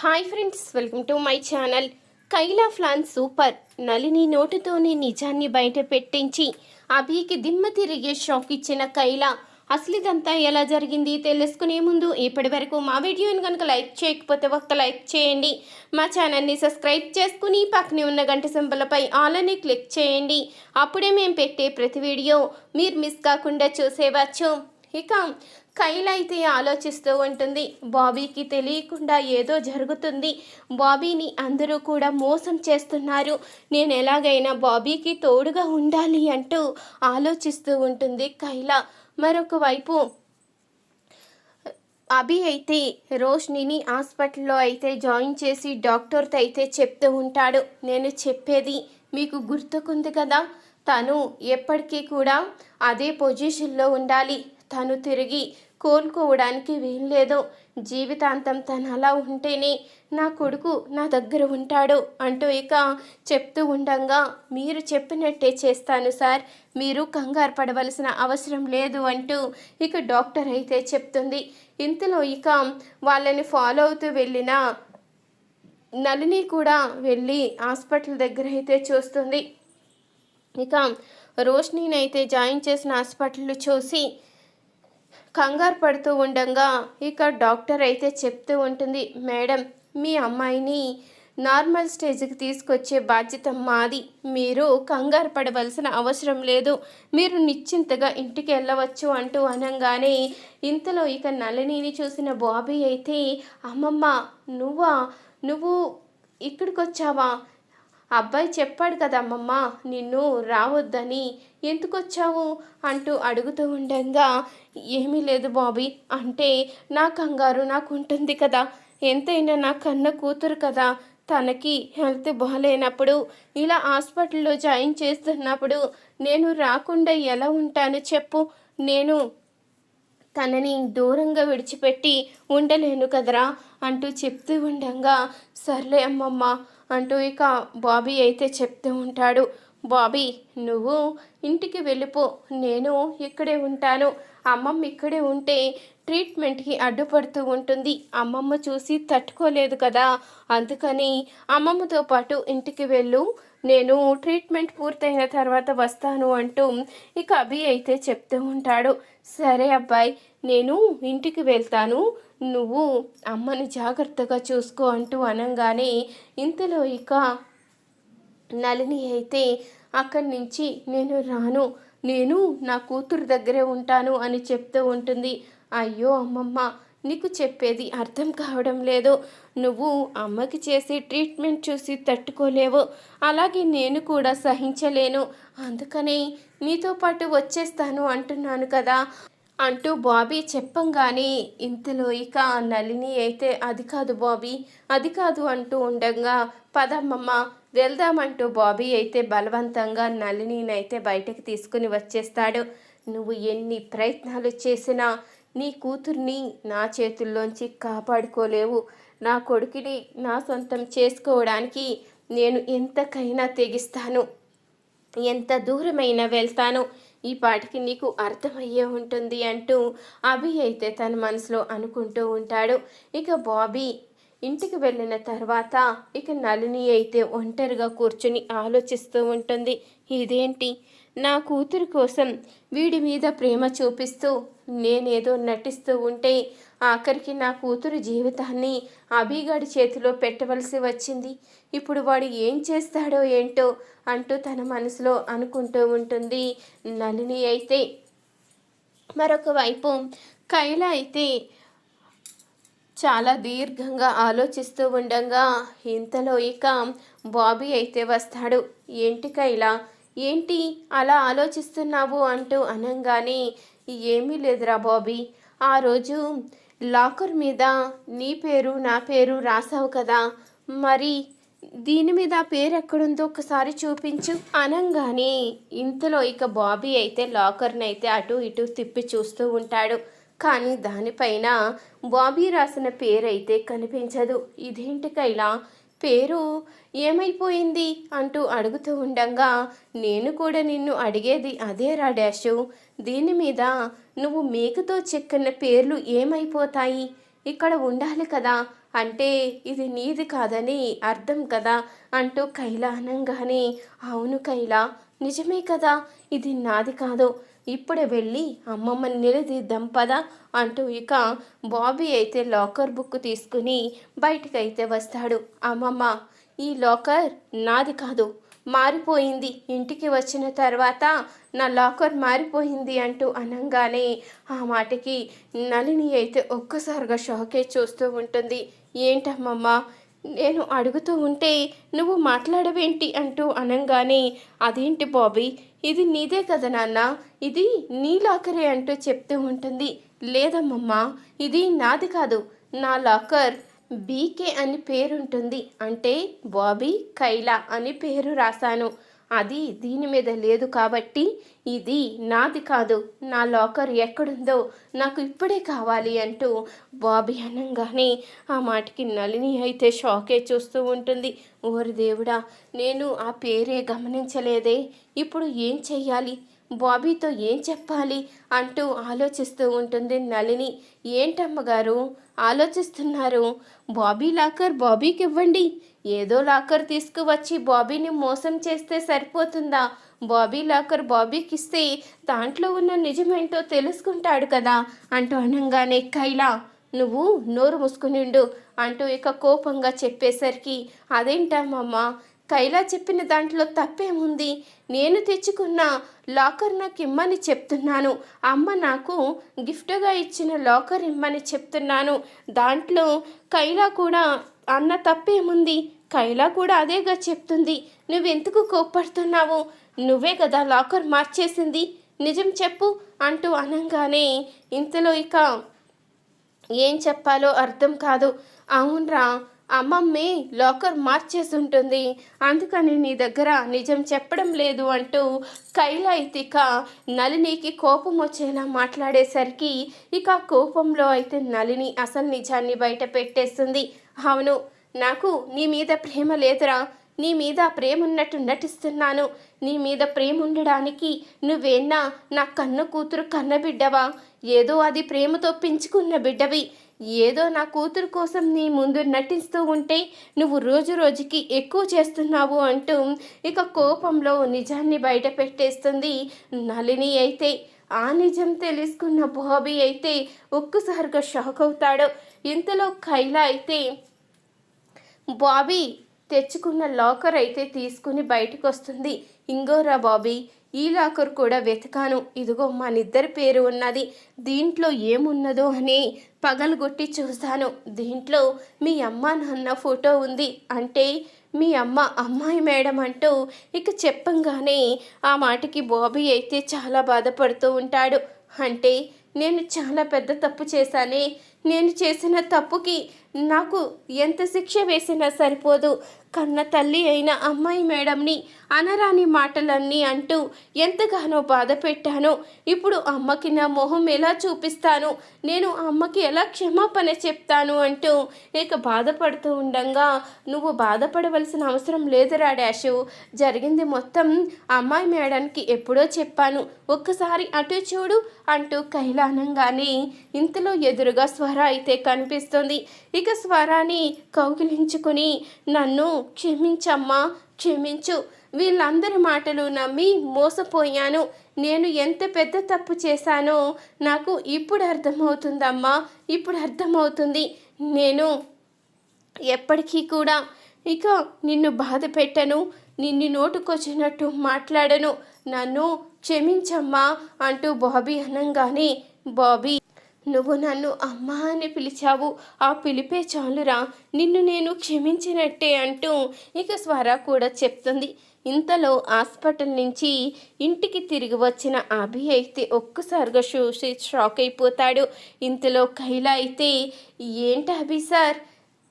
Hi friends welcome to my channel కైలా ఫ్లాన్ super Nalini నోటుతోనే నిజాన్ని బయట పెట్టించి అభికి దిమ్మ తిరిగే షాక్ ఇచ్చిన కైలా. అసలు ఇదంతా ఎలా జరిగింది తెలుసుకునే ముందు ఇప్పటి వరకు మా వీడియోని కనుక లైక్ చేయకపోతే ఒక్క లైక్ చేయండి. మా ఛానల్ని సబ్స్క్రైబ్ చేసుకుని పక్కనే ఉన్న గంట సింబలపై ఆల్ అని క్లిక్ చేయండి. అప్పుడే మేము పెట్టే ప్రతి వీడియో మీరు మిస్ కాకుండా చూసేవచ్చు ఇక కైల్ అయితే ఆలోచిస్తూ ఉంటుంది. బాబీకి తెలియకుండా ఏదో జరుగుతుంది. బాబీని అందరూ కూడా మోసం చేస్తున్నారు. నేను ఎలాగైనా బాబీకి తోడుగా ఉండాలి అంటూ ఆలోచిస్తూ ఉంటుంది కైల మరొక వైపు అభి అయితే రోష్నిని హాస్పిటల్లో అయితే జాయిన్ చేసి డాక్టర్తో అయితే చెప్తూ ఉంటాడు. నేను చెప్పేది మీకు గుర్తుకుంది కదా? తను ఎప్పటికీ కూడా అదే పొజిషన్లో ఉండాలి. తను తిరిగి కోలుకోవడానికి వీల్లేదు. జీవితాంతం తను అలా ఉంటేనే నా కొడుకు నా దగ్గర ఉంటాడు అంటూ ఇక చెప్తూ ఉండంగా మీరు చెప్పినట్టే చేస్తాను సార్. మీరు కంగారు పడవలసిన అవసరం లేదు అంటూ ఇక డాక్టర్ అయితే చెప్తుంది. ఇంతలో ఇక వాళ్ళని ఫాలో అవుతూ వెళ్ళిన నలిని కూడా వెళ్ళి హాస్పిటల్ దగ్గర అయితే చూస్తుంది. ఇక రోష్నీని అయితే జాయిన్ చేసిన హాస్పిటల్ చూసి కంగారు పడుతూ ఉండగా ఇక డాక్టర్ అయితే చెప్తూ ఉంటుంది మేడం మీ అమ్మాయిని నార్మల్ స్టేజ్కి తీసుకొచ్చే బాధ్యత మాది. మీరు కంగారు పడవలసిన అవసరం లేదు. మీరు నిశ్చింతగా ఇంటికి వెళ్ళవచ్చు అంటూ అనగానే ఇంతలో ఇక నళినిని చూసిన బాబీ అయితే అమ్మమ్మ నువ్వా? నువ్వు ఇక్కడికి వచ్చావా అబ్బాయి చెప్పాడు కదా అమ్మమ్మ నిన్ను రావద్దని. ఎందుకు వచ్చావు అంటూ అడుగుతూ ఉండగా ఏమీ లేదు బాబీ అంటే నా కంగారు నాకు ఉంటుంది కదా. ఎంతైనా నా కన్న కూతురు కదా. తనకి హెల్త్ బాగాలేనప్పుడు ఇలా హాస్పిటల్లో జాయిన్ చేస్తున్నప్పుడు నేను రాకుండా ఎలా ఉంటాను చెప్పు. నేను తనని దూరంగా విడిచిపెట్టి ఉండలేను కదరా అంటూ చెప్తూ ఉండగా సర్లే అమ్మమ్మ అంటూ ఇక బాబీ అయితే చెప్తూ ఉంటాడు. బాబీ నువ్వు ఇంటికి వెళ్ళిపో నేను ఇక్కడే ఉంటాను. అమ్మమ్మ ఇక్కడే ఉంటే ట్రీట్మెంట్కి అడ్డుపడుతూ ఉంటుంది. అమ్మమ్మ చూసి తట్టుకోలేదు కదా అందుకని అమ్మమ్మతో పాటు ఇంటికి వెళ్ళు. నేను ట్రీట్మెంట్ పూర్తయిన తర్వాత వస్తాను అంటూ ఇక అభి అయితే చెప్తూ ఉంటాడు. సరే అబ్బాయి నేను ఇంటికి వెళ్తాను. నువ్వు అమ్మని జాగ్రత్తగా చూసుకో అంటూ అనగానే ఇంతలో ఇక నలిని అయితే అక్కడి నుంచి నేను రాను. నేను నా కూతురు దగ్గరే ఉంటాను అని చెప్తూ ఉంటుంది. అయ్యో అమ్మమ్మ నీకు చెప్పేది అర్థం కావడం లేదు. నువ్వు అమ్మకి చేసే ట్రీట్మెంట్ చూసి తట్టుకోలేవు. అలాగే నేను కూడా సహించలేను. అందుకని నీతో పాటు వచ్చేస్తాను అంటున్నాను కదా. అంటూ బాబీ చెప్పంగానే ఇంతలో ఇక నలిని అయితే అది కాదు బాబీ అది కాదు అంటూ ఉండగా పదమ్మమ్మ వెళ్దామంటూ బాబీ అయితే బలవంతంగా నలినినైతే బయటకు తీసుకుని వచ్చేస్తాడు. నువ్వు ఎన్ని ప్రయత్నాలు చేసినా నీ కూతుర్ని నా చేతుల్లోంచి కాపాడుకోలేవు. నా కొడుకుని నా సొంతం చేసుకోవడానికి నేను ఎంతకైనా తెగిస్తాను. ఎంత దూరమైనా వెళ్తాను. ఈ పాటికి నీకు అర్థమయ్యే ఉంటుంది అంటూ అభి అయితే తన మనసులో అనుకుంటూ ఉంటాడు. ఇక బాబీ ఇంటికి వెళ్ళిన తర్వాత ఇక నలిని అయితే ఒంటరిగా కూర్చుని ఆలోచిస్తూ ఉంటుంది. ఇదేంటి? నా కూతురు కోసం వీడి మీద ప్రేమ చూపిస్తూ నేనేదో నటిస్తూ ఉంటే ఆఖరికి నా కూతురు జీవితాన్ని అభిగాడి చేతిలో పెట్టవలసి వచ్చింది. ఇప్పుడు వాడు ఏం చేస్తాడో ఏంటో అంటూ తన మనసులో అనుకుంటూ ఉంటుంది నలిని అయితే. మరొక వైపు కైల అయితే చాలా దీర్ఘంగా ఆలోచిస్తూ ఉండగా ఇంతలో ఇక బాబీ అయితే వస్తాడు. ఏంటి కైలా? ఏంటి అలా ఆలోచిస్తున్నావు అంటూ అనగానే ఏమీ లేదురా బాబీ. ఆ రోజు లాకర్ మీద నీ పేరు నా పేరు రాసావు కదా. మరి దీని మీద పేరు ఎక్కడుందో ఒకసారి చూపించు అనగానే. ఇంతలో ఇక బాబీ అయితే లాకర్ని అయితే అటు ఇటు తిప్పి చూస్తూ ఉంటాడు. కానీ దానిపైన బాబీ రాసిన పేరైతే కనిపించదు. ఇదేంటి ఇలా పేరు ఏమైపోయింది అంటూ అడుగుతూ ఉండగా నేను కూడా నిన్ను అడిగేది అదే రా డాషు. దీని మీద నువ్వు మేకతో చెక్కిన పేర్లు ఏమైపోతాయి? ఇక్కడ ఉండాలి కదా అంటే ఇది నీది కాదని అర్థం కదా అంటూ కైలా అనంగానే అవును కైలా నిజమే కదా ఇది నాది కాదు. ఇప్పుడే వెళ్ళి అమ్మమ్మని నిలదీద్దాం పదా అంటూ ఇక బాబీ అయితే లాకర్ బుక్ తీసుకుని బయటకైతే వస్తాడు. అమ్మమ్మ ఈ లాకర్ నాది కాదు మారిపోయింది. ఇంటికి వచ్చిన తర్వాత నా లాకర్ మారిపోయింది అంటూ అనంగానే ఆ మాటకి నలిని అయితే ఒక్కసారిగా షాకే చూస్తూ ఉంటుంది. ఏంటమ్మమ్మ నేను అడుగుతూ ఉంటే నువ్వు మాట్లాడవేంటి? అంటూ అనంగానే అదేంటి బాబీ? ఇది నీదే కదా నాన్న? ఇది నీ లాకరే అంటూ చెప్తూ ఉంటుంది. లేదమ్మమ్మా ఇది నాది కాదు. నా లాకర్ బీకే అని పేరుంటుంది. అంటే బాబీ కైలా అని పేరు రాశాను. అది దీని మీద లేదు కాబట్టి ఇది నాది కాదు. నా లాకర్ ఎక్కడుందో నాకు ఇప్పుడే కావాలి అంటూ బాబీ అనంగానే ఆ మాటకి నలిని అయితే షాకే చూస్తూ ఉంటుంది. ఓరి దేవుడా నేను ఆ పేరే గమనించలేదే. ఇప్పుడు ఏం చెయ్యాలి? బాబీతో ఏం చెప్పాలి అంటూ ఆలోచిస్తూ ఉంటుంది నలిని ఏంటమ్మగారు? ఆలోచిస్తున్నారు. బాబీ లాకర్ బాబీకి ఇవ్వండి. ఏదో లాకర్ తీసుకువచ్చి బాబీని మోసం చేస్తే సరిపోతుందా? బాబీ లాకర్ బాబీకి ఇస్తే దాంట్లో ఉన్న నిజమేంటో తెలుసుకుంటాడు కదా అంటూ అనగానే కైలా నువ్వు నోరు మూసుకునిండు అంటూ ఇక కోపంగా చెప్పేసరికి అదేంటమ్మమ్మ కైలా చెప్పిన దాంట్లో తప్పేముంది? నేను తెచ్చుకున్న లాకర్ నాకు ఇమ్మని చెప్తున్నాను. అమ్మ నాకు గిఫ్ట్గా ఇచ్చిన లాకర్ ఇమ్మని చెప్తున్నాను. దాంట్లో కైలా కూడా అన్న తప్పేముంది? కైలా కూడా అదేగా చెప్తుంది. నువ్వెందుకు కోప్పడుతున్నావు? నువ్వే కదా లాకర్ మార్చేసింది. నిజం చెప్పు అంటూ అనగానే ఇంతలో ఇక ఏం చెప్పాలో అర్థం కాదు. అవునరా అమ్మమ్మే లాకర్ మార్చేసి ఉంటుంది అందుకని నీ దగ్గర నిజం చెప్పడం లేదు అంటూ కైలాయితిక నలినికి కోపం వచ్చేలా మాట్లాడేసరికి ఇక ఆ కోపంలో అయితే నలిని అసలు నిజాన్ని బయట పెట్టేస్తుంది. అవును నాకు నీ మీద ప్రేమ లేదురా. నీ మీద ప్రేమ ఉన్నట్టు నటిస్తున్నాను. నీ మీద ప్రేమ ఉండడానికి నువ్వేనా నా కన్ను కూతురు కన్న బిడ్డవా ఏదో అది ప్రేమతో పెంచుకున్న బిడ్డవి. ఏదో నా కూతురు కోసం నీ ముందు నటిస్తూ ఉంటే నువ్వు రోజు రోజుకి ఎక్కువ చేస్తున్నావు అంటూ ఇక కోపంలో నిజాన్ని బయట పెట్టేస్తుంది నలిని అయితే. ఆ నిజం తెలుసుకున్న బాబీ అయితే ఒక్కసారిగా షాక్ అవుతాడు. ఇంతలో కైలా అయితే బాబీ తెచ్చుకున్న లాకర్ అయితే తీసుకుని బయటకు వస్తుంది ఇంగోరా బాబీ ఈ లాకర్ కూడా వెతకాను. ఇదిగో మా నిద్దరి పేరు ఉన్నది. దీంట్లో ఏమున్నదో అని పగలగొట్టి చూశాను. దీంట్లో మీ అమ్మ నాన్న ఫోటో ఉంది. అంటే మీ అమ్మ అమ్మాయి మేడం అంటూ ఇక చెప్పంగానే ఆ మాటకి బాబీ అయితే చాలా బాధపడుతూ ఉంటాడు. అంటే నేను చాలా పెద్ద తప్పు చేశానే నేను చేసిన తప్పుకి నాకు ఎంత శిక్ష వేసినా సరిపోదు. కన్న తల్లి అయిన అమ్మాయి మేడంని అనరాని మాటలన్నీ అంటూ ఎంతగానో బాధ పెట్టాను. ఇప్పుడు అమ్మకి నా మొహం ఎలా చూపిస్తాను? నేను అమ్మకి ఎలా క్షమాపణ చెప్తాను అంటూ ఇక బాధపడుతూ ఉండంగా నువ్వు బాధపడవలసిన అవసరం లేదురా డాషు. జరిగింది మొత్తం అమ్మాయి మేడానికి ఎప్పుడో చెప్పాను. ఒక్కసారి అటు చూడు అంటూ కైలానంగానే ఇంతలో ఎదురుగా స్వర అయితే కనిపిస్తుంది. ఇక స్వరాన్ని కౌగిలించుకుని నన్ను క్షమించమ్మా క్షమించు. వీళ్ళందరి మాటలు నమ్మి మోసపోయాను. నేను ఎంత పెద్ద తప్పు చేశానో నాకు ఇప్పుడు అర్థమవుతుందమ్మా ఇప్పుడు అర్థమవుతుంది. నేను ఎప్పటికీ కూడా ఇక నిన్ను బాధ పెట్టను నిన్ను నోటుకొచ్చినట్టు మాట్లాడను. నన్ను క్షమించమ్మా అంటూ బాబీ అనంగానే బాబీ నువ్వు నన్ను అమ్మా అని పిలిచావు. ఆ పిలిపే చాలురా. నిన్ను నేను క్షమించినట్టే అంటూ ఇక స్వర కూడా చెప్తుంది. ఇంతలో హాస్పిటల్ నుంచి ఇంటికి తిరిగి వచ్చిన అభి అయితే ఒక్కసారిగా చూసి షాక్ అయిపోతాడు. ఇంతలో కైలా అయితే ఏంటి అభి సార్?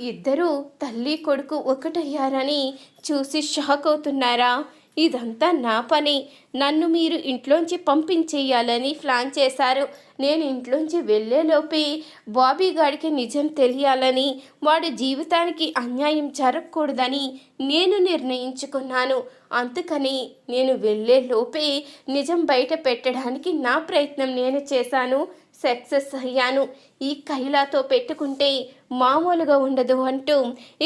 ఇద్దరు తల్లి కొడుకు ఒకటయ్యారని చూసి షాక్ అవుతున్నారా? ఇదంతా నా పని. నన్ను మీరు ఇంట్లోంచి పంపించేయాలని ప్లాన్ చేశారు. నేను ఇంట్లోంచి వెళ్ళేలోపే బాబీ గాడికి నిజం తెలియాలని వాడి జీవితానికి అన్యాయం జరగకూడదని నేను నిర్ణయించుకున్నాను. అందుకని నేను వెళ్ళే లోపే నిజం బయట పెట్టడానికి నా ప్రయత్నం నేను చేశాను. సక్సెస్ అయ్యాను. ఈ కైలాతో పెట్టుకుంటే మామూలుగా ఉండదు అంటూ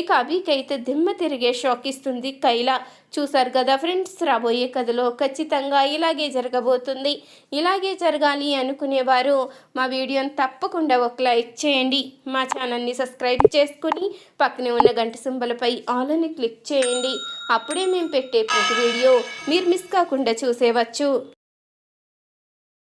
ఇక అభికైతే దిమ్మ తిరిగే షాక్ ఇస్తుంది కైలా. చూసారు కదా ఫ్రెండ్స్ రాబోయే కథలో ఖచ్చితంగా ఇలాగే జరగబోతుంది. ఇలాగే జరగాలి అనుకునేవారు మా వీడియోని తప్పకుండా ఒక లైక్ చేయండి. మా ఛానల్ని సబ్స్క్రైబ్ చేసుకుని పక్కనే ఉన్న గంట సింబలపై ఆల్ అని క్లిక్ చేయండి. అప్పుడే మేము పెట్టే ప్రతి వీడియో మీరు మిస్ కాకుండా చూసేవచ్చు.